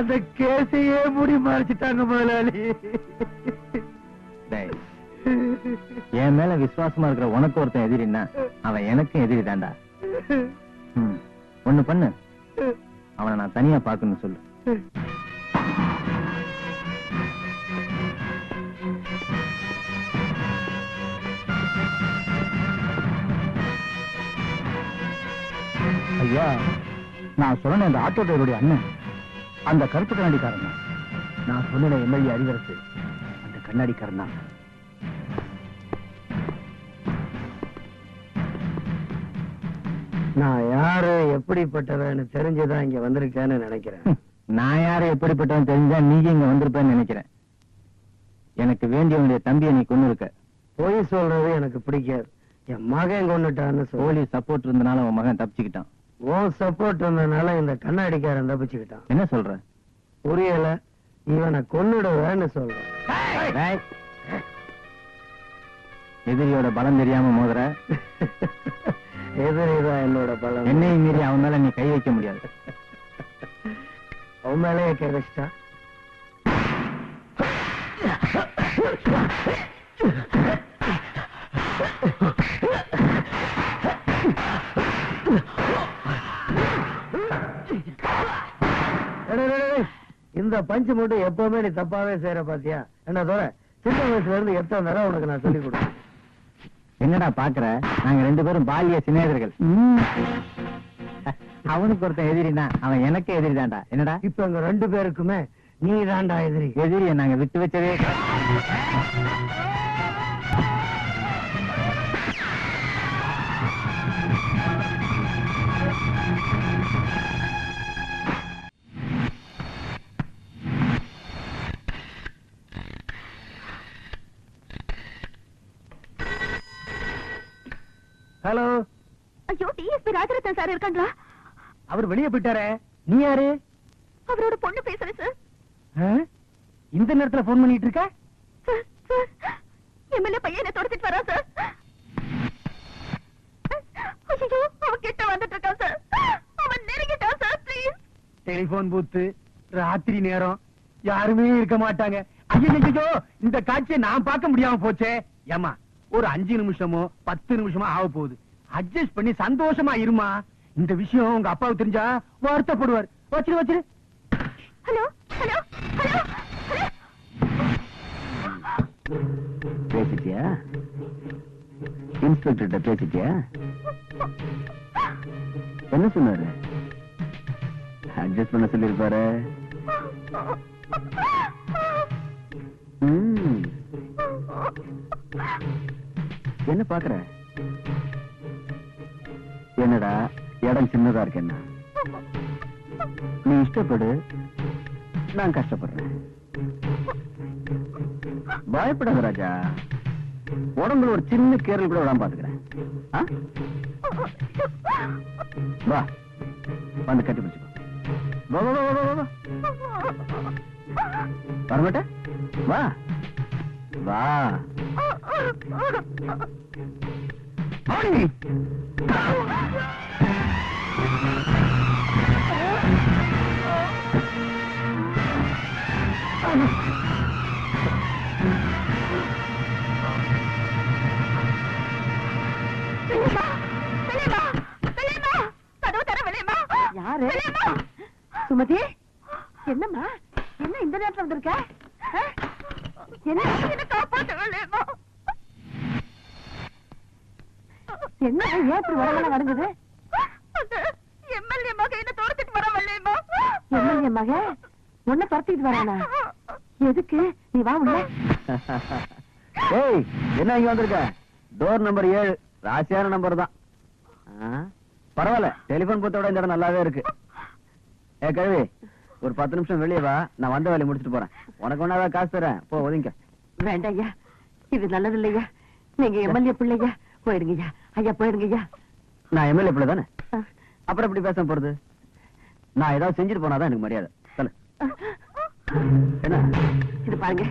அந்த கேசையே முடி மறைச்சிட்டாங்க முதலாளி. என் மேல விசுவாசமா இருக்கிற உனக்கு ஒருத்தன் எதிரின்னா அவன் எனக்கும் எதிரி தாண்டா ஒண்ணு பண்ணு. அவனை நான் தனியா பாக்கணும்னு சொல்லு. ஐயா நான் சொன்ன இந்த ஆட்டோ டிரைவருடைய அண்ணன். அந்த கருப்பு கண்ணாடிக்காரன் தான். நான் சொன்ன எம்எல்ஏ அறிவரசு அந்த கண்ணாடிக்காரன் தான். நான் யாரு எப்படிப்பட்டவன்னு தெரிஞ்சுதான் இங்க வந்திருக்கேன்னு நினைக்கிறேன். நான் யாரு எப்படிப்பட்டவன் தெரிஞ்சா நீங்க இங்க வந்திருப்பேன்னு நினைக்கிறேன். எனக்கு வேண்டியவனுடைய தம்பியை நீ கொண்டு இருக்க பொய் சொல்றது எனக்கு பிடிக்காது. என் மகன் கொண்டுட்டான்னு சொல்லி. சப்போர்ட் இருந்தனால உன் மகன் தப்பிச்சுக்கிட்டான். உன் சப்போர்ட் இருந்தனால இந்த கண்ணாடிக்காரன் தப்பிச்சுக்கிட்டான். என்ன சொல்ற? புரியல. இவனை கொன்னுடுவேன்னு சொல்றேன். எதிரியோட பலம் தெரியாம மோதுற? எதிரிதான் என்னோட பலம். என்னையும் மீறி அவன் மேல நீ கை வைக்க முடியாது. அவன் மேலேயே கை வச்சிட்டா. டேய், இந்த பஞ்சு மட்டும் எப்பவுமே நீ தப்பாவே செய்யற பாத்தியா? என்ன தோற? சின்ன வயசுல இருந்து எத்தனை தடவை உனக்கு நான் சொல்லி கொடுத்தேன்? என்னடா பாக்குற? நாங்க ரெண்டு பேரும் பாலிய சிநேகிதர்கள். அவனுக்கு ஒருத்தன் எதிரினா அவன் எனக்கே எதிரி தான்டா என்னடா? இப்ப எங்க ரெண்டு பேருக்குமே நீ தாண்டா எதிரி. எதிரிய நாங்க விட்டு வச்சதே ஹலோ. ஐயோ டிஎஸ்பி ராஜரத்னம் சார் இருக்காங்களா? அவர் வெளியே போயிட்டாரே. நீ யாரு? அவரோட பொண்ணு பேசுறேன் சார்? இந்த நேரத்துல போன் பண்ணிட்டு இருக்க எம்எல்ஏ பையன் தொடச்சிட்டு வரா சார். ஐயோ அவன் கிட்ட வந்துட்டு இருக்கான் சார். அவன் நெருங்கிட்டான் சார் ப்ளீஸ் டெலிபோன் பூத்து ராத்திரி நேரம். யாருமே இருக்க மாட்டாங்க. ஐயோ இந்த காட்சியை நான் பார்க்க முடியாம போச்சே. ஏமா ஒரு அஞ்சு நிமிஷமோ பத்து நிமிஷமோ ஆக போகுது அட்ஜஸ்ட் பண்ணி சந்தோஷமா இருமா? இந்த விஷயம் உங்க அப்பாவுக்கு தெரிஞ்சா வருத்தப்படுவார். வச்சிரு வச்சிரு. ஹலோ ஹலோ ஹலோ பேசிட்டியா? இன்ஸ்பெக்டர்கிட்ட பேசிட்டியா? என்ன சொன்னாரு? அட்ஜஸ்ட் பண்ண சொல்லிருப்பாரு ம். என்ன பாக்குற என்னடா இடம் சின்னதா இருக்கு என்ன? நீ இஷ்டப்படு நான் கஷ்டப்படுறேன். பயப்படாத ராஜா. உடம்புல ஒரு சின்ன கேரல் கூட விடாம பாத்துக்கிறேன் வா வந்து கட்டி பிடிச்சுக்கோ. வா வா வா வா, வா வரமாட்ட வா. வா. யாரு? சுமதி என்னம்மா என்ன இந்த நேரத்துல வந்திருக்க? என்ன என்னை காப்பாத்த வெளியேம்மா. என்ன ஏன் இப்படி உடம்பெல்லாம் நடந்தது? அந்த MLA மகன் என்னை துரத்திட்டு வரான் வெளியேம்மா. எம்எல்ஏ மக உன்னை துரத்திட்டு வரானா? எதுக்கு? நீ வா உள்ள. ஏய் என்ன இங்க வந்திருக்க? டோர் நம்பர் ஏழு. ராசியான நம்பர் தான். பரவாயில்ல டெலிபோன் பூத்தோட இந்த இடம் நல்லாவே இருக்கு. ஏ கழுவி. ஒரு பத்து நிமிஷம் வெளியே வா. நான் வந்த வேலையை முடிச்சிட்டு போறேன். உனக்கு ஒன்னாதான் காசு தரேன். போ ஒதுங்க. வேண்டாம் ஐயா இது நல்லது இல்லையா நீங்க எம்எல்ஏ பிள்ளையா? போயிடுங்க ஐயா ஐயா போயிடுங்க ஐயா நான் எம்எல்ஏ பிள்ளை தானே. அப்புறம் எப்படி பேச போறது? நான் ஏதாவது செஞ்சுட்டு போனாதான் எனக்கு மரியாதை. சொல்லு. என்ன? இது பாருங்க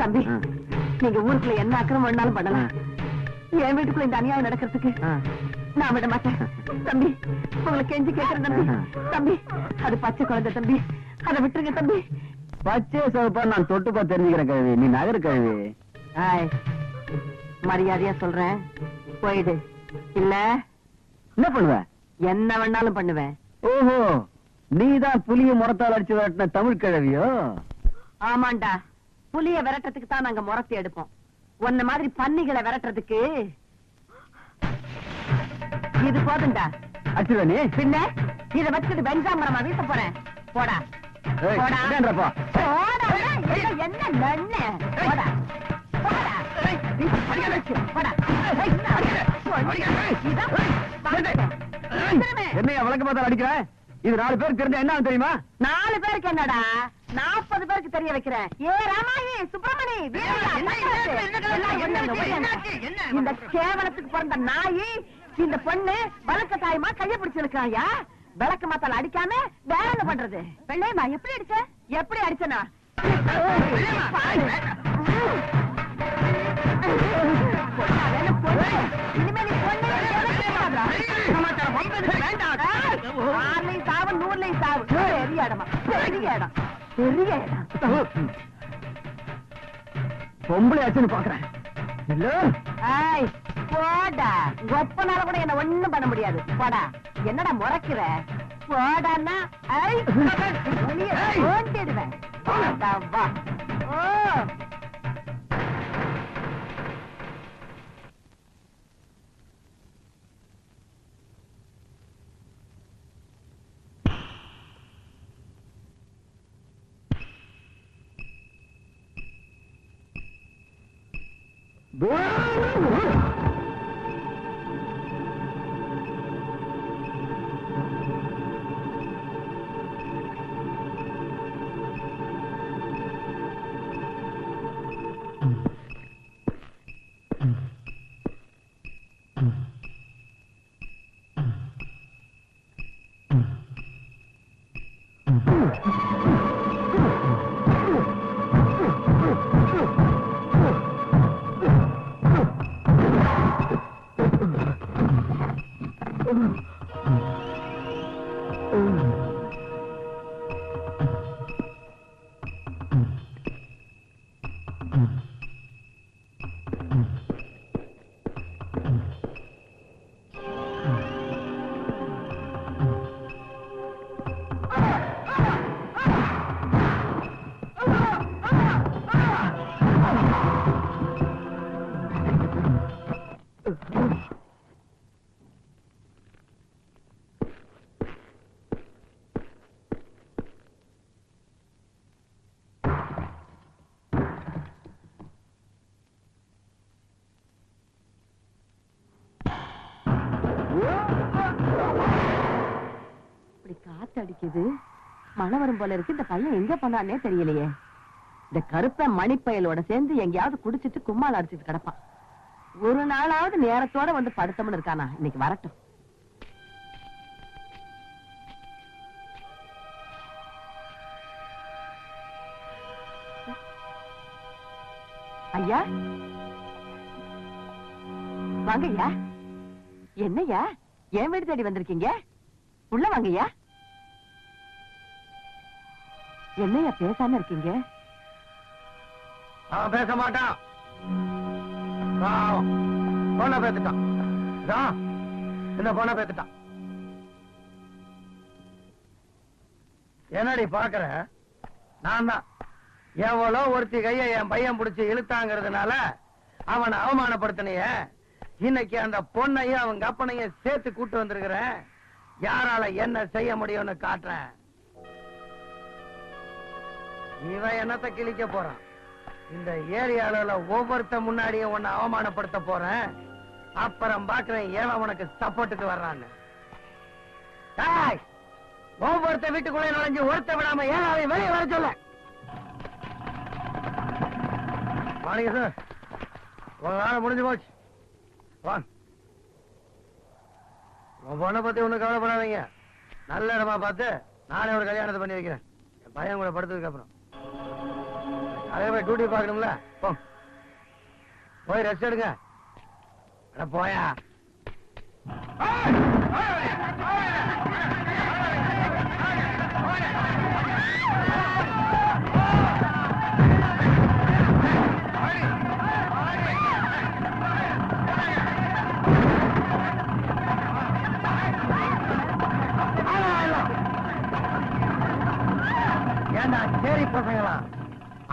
தம்பி. நீங்க ஊருக்குள்ள என்ன அக்கிரமம் வேணாலும் பண்ணலாம். என் வீட்டுக்குள்ள இந்த அநியாயம் நடக்கிறதுக்கு. நான் விட மாட்டேன். தம்பி உங்களை கெஞ்சி கேட்கிறேன் தம்பி. தம்பி அது பச்சை குழந்தை தம்பி. அதை விட்டுருங்க தம்பி. பச்சை சிவப்பா நான் தொட்டு பார்த்து தெரிஞ்சுக்கிறேன் கழுவி. நீ நகரு கழுவி. மரியாதையா சொல்றேன். போயிடு. இல்ல? என்ன பண்ணுவ? என்ன வேணாலும் பண்ணுவேன். ஓஹோ நீதான் புலிய முறத்தால் அடிச்சு விரட்டின தமிழ் கிழவியோ? ஆமாண்டா. புலிய விரட்டுறதுக்கு தான் நாங்க முறத்தி எடுப்போம். உன்ன மாதிரி பன்னிகளை விரட்டுறதுக்கு இது போதும்டா. அடிச்சுட நீ? பின்ன இத வச்சுட்டு வெஞ்சாமரமா வீச போறேன். போடா. போடா. என்ன நன்ன? போடா. போடா. என்னையா அடிக்கிற? இது நாலு பேர் தெரிஞ்சா என்ன தெரியுமா? நாலு பேருக்கு என்னடா? நாற்பது பேருக்கு தெரிய வைக்கிறேன். ஏ ராமாயி சுப்பிரமணி. இந்த கேவலத்துக்கு பிறந்த நாயி இந்த பொண்ணு வழக்க தாயமா கைய பிடிச்சிருக்காயா விளக்கு மாத்தால அடிக்காம வேற என்ன பண்றது. வெள்ளையம்மா எப்படி அடிச்ச? எப்படி அடிச்சனா? பொம்பளை ஆச்சுன்னு பாக்குறேன். போடா. ஒப்பனால கூட என்ன ஒண்ணும் பண்ண முடியாது. போடா. என்னடா முறைக்கிற? போடான்னா வா ஓ. இப்படி காத்து அடிக்குது. மழை வரும் போல இருக்கு. இந்த பையன் எங்க போனானே தெரியலையே. இந்த கருப்ப மணிப்பயலோட சேர்ந்து எங்கேயாவது குடிச்சிட்டு கும்மால் அடிச்சிட்டு கிடப்பான். ஒரு நாளாவது நேரத்தோட வந்து படுத்தம்னு இருக்கானா? இன்னைக்கு வரட்டும். ஐயா? வாங்கய்யா. என்னய்யா? என் வீடு தேடி வந்திருக்கீங்க? உள்ள வாங்கய்யா. என்னையா பேசாம இருக்கீங்க? அவன் பேச மாட்டான். பாவம். பொண்ணை பேத்துட்டான். இதான், இந்த பேத்துட்டான். என்னடி பாக்குற நான் தான். எவ்வளோ ஒருத்தி கைய என் பையன் புடிச்சு இழுத்தாங்கிறதுனால அவனை அவமானப்படுத்தினிய. இன்னைக்கு அந்த பொண்ணையும் அவங்க அப்பனையும் சேர்த்து கூட்டு வந்திருக்கிறேன். யாரால என்ன செய்ய முடியும்னு காட்டுறேன். இவன் என்னத்த கிழிக்க போறான்? இந்த ஏரியால ஒவ்வொருத்த முன்னாடியே உன்னை அவமானப்படுத்த போறேன். அப்புறம் பாக்குறேன் ஏன் உனக்கு சப்போர்ட்டுக்கு வர்றான்னு. ஒவ்வொருத்த வீட்டுக்குள்ளே நுழைஞ்சு ஒருத்த விடாம ஏழாவையும் வெளியே வர சொல்ல. வாணிக சார். உங்க வேலை முடிஞ்சு போச்சு. வாங்க உன் பொண்ணை பத்தி ஒண்ணும் கவலைப்படாதீங்க. நல்ல இடமா பார்த்து நானே ஒரு கல்யாணத்தை பண்ணி வைக்கிறேன். என் பையன் கூட படுத்ததுக்கு அப்புறம். அதே மாதிரி டியூட்டி பார்க்கணும்ல? போ. போய் ரெஸ்ட் எடுங்க. போயா.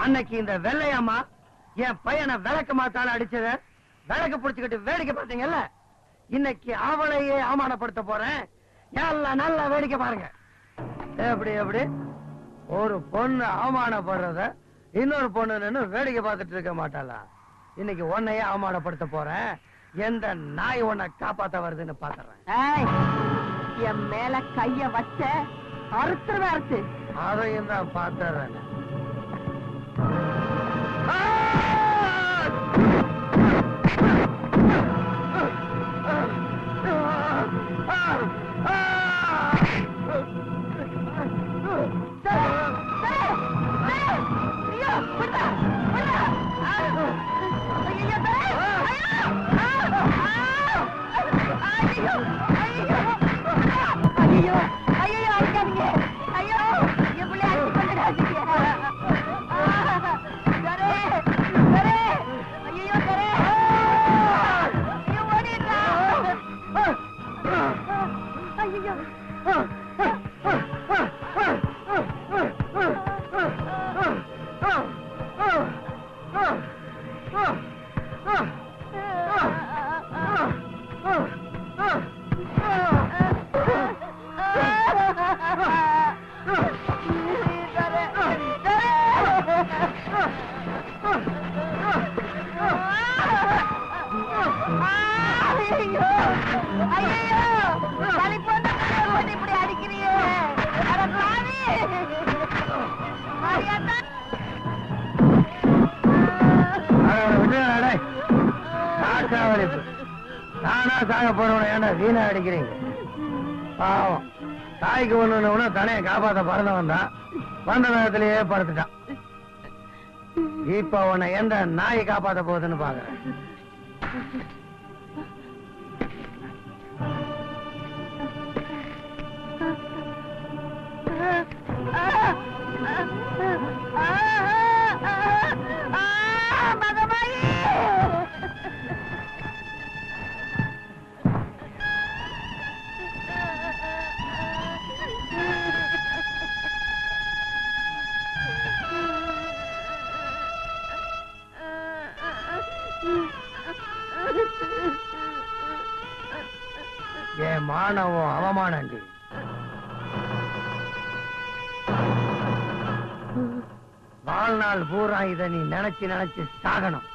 அன்னைக்கு இந்த வெள்ளையம்மா என் பையனை விளக்கு மாத்தால அடிச்சத விளக்கு புடிச்சுக்கிட்டு வேடிக்கை பார்த்தீங்கல்ல? இன்னைக்கு அவளையே அவமானப்படுத்த போறேன். எல்லாம் நல்லா வேடிக்கை பாருங்க. எப்படி எப்படி? ஒரு பொண்ணு அவமானப்படுறத இன்னொரு பொண்ணு வேடிக்கை பார்த்துட்டு இருக்க மாட்டாளா? இன்னைக்கு உன்னையே அவமானப்படுத்த போறேன். எந்த நாய் உன்னை காப்பாத்த வருதுன்னு பாத்துறேன். என் மேல கைய வச்ச அறுத்துருவே அறுத்து. அதையும் தான் பாத்துறேன். ஐயோ! நானா சாக போறவன ஏன்டா வீணா அடிக்கிறீங்க? பாவம். தாய்க்கு ஒண்ணு தனையை காப்பாத்த பறந்தவன் தான். வந்த நேரத்திலேயே படுத்துட்டான். இப்ப உன்னை எந்த நாய் காப்பாத்த போகுதுன்னு பாக்குறேன். மானவம் அவமானண்டி வாழ்நாள் பூரா இத நீ நினைச்சு நினைச்சு சாகணும்.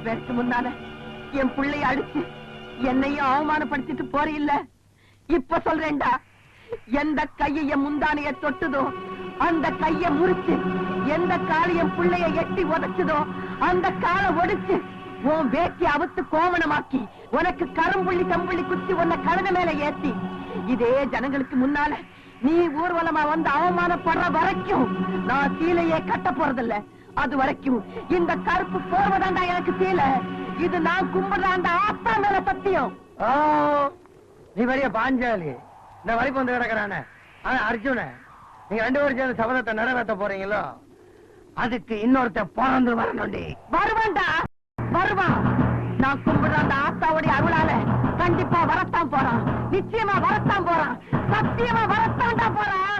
இத்தனை பேருக்கு முன்னால என் புள்ளைய அடிச்சு என்னையும் அவமானப்படுத்திட்டு போறீல்ல? இப்ப சொல்றேன்டா எந்த கையை முந்தானைய தொட்டுதோ அந்த கைய முறிச்சு எந்த காலையும் பிள்ளைய புள்ளைய எட்டி உதைச்சதோ அந்த காலை ஒடிச்சு உன் வேட்டி அவுத்து கோமணமாக்கி உனக்கு கரும்புள்ளி கம்புள்ளி குத்தி உன்னை கழுத மேல ஏத்தி இதே ஜனங்களுக்கு முன்னால நீ ஊர்வலமா வந்து அவமானப்படுற வரைக்கும் நான் சீலையே கட்ட போறதில்ல. அது வரைக்கும் இந்த கருப்பு போர்வதாண்டா எனக்கு சீலை இது நான் கும்பிடுற அந்த ஆத்தா மேல சத்தியம். நீ பெரிய பாஞ்சாலி. இந்த வரைக்கும் வந்து கிடக்குறானே. ஆனா அர்ஜுன நீங்க ரெண்டு பேரும் சேர்ந்து சபதத்தை நிறைவேற்ற போறீங்களோ? அதுக்கு இன்னொருத்த பிறந்து வரணும்டி. வருவான்டா. வருவான் நான் கும்பிடுற அந்த ஆத்தாவுடைய அருளால. கண்டிப்பா வரத்தான் போறான். நிச்சயமா வரத்தான் போறான். சத்தியமா வரத்தான்டா போறான்.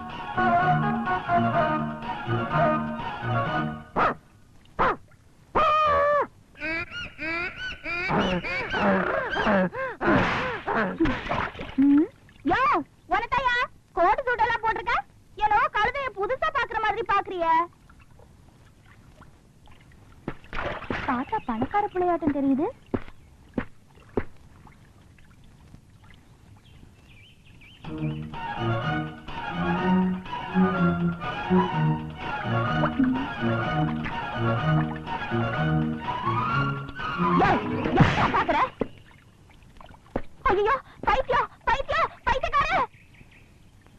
மாதிரி பார்த்தா பணக்கார பிள்ளையாட்டம் தெரியுது.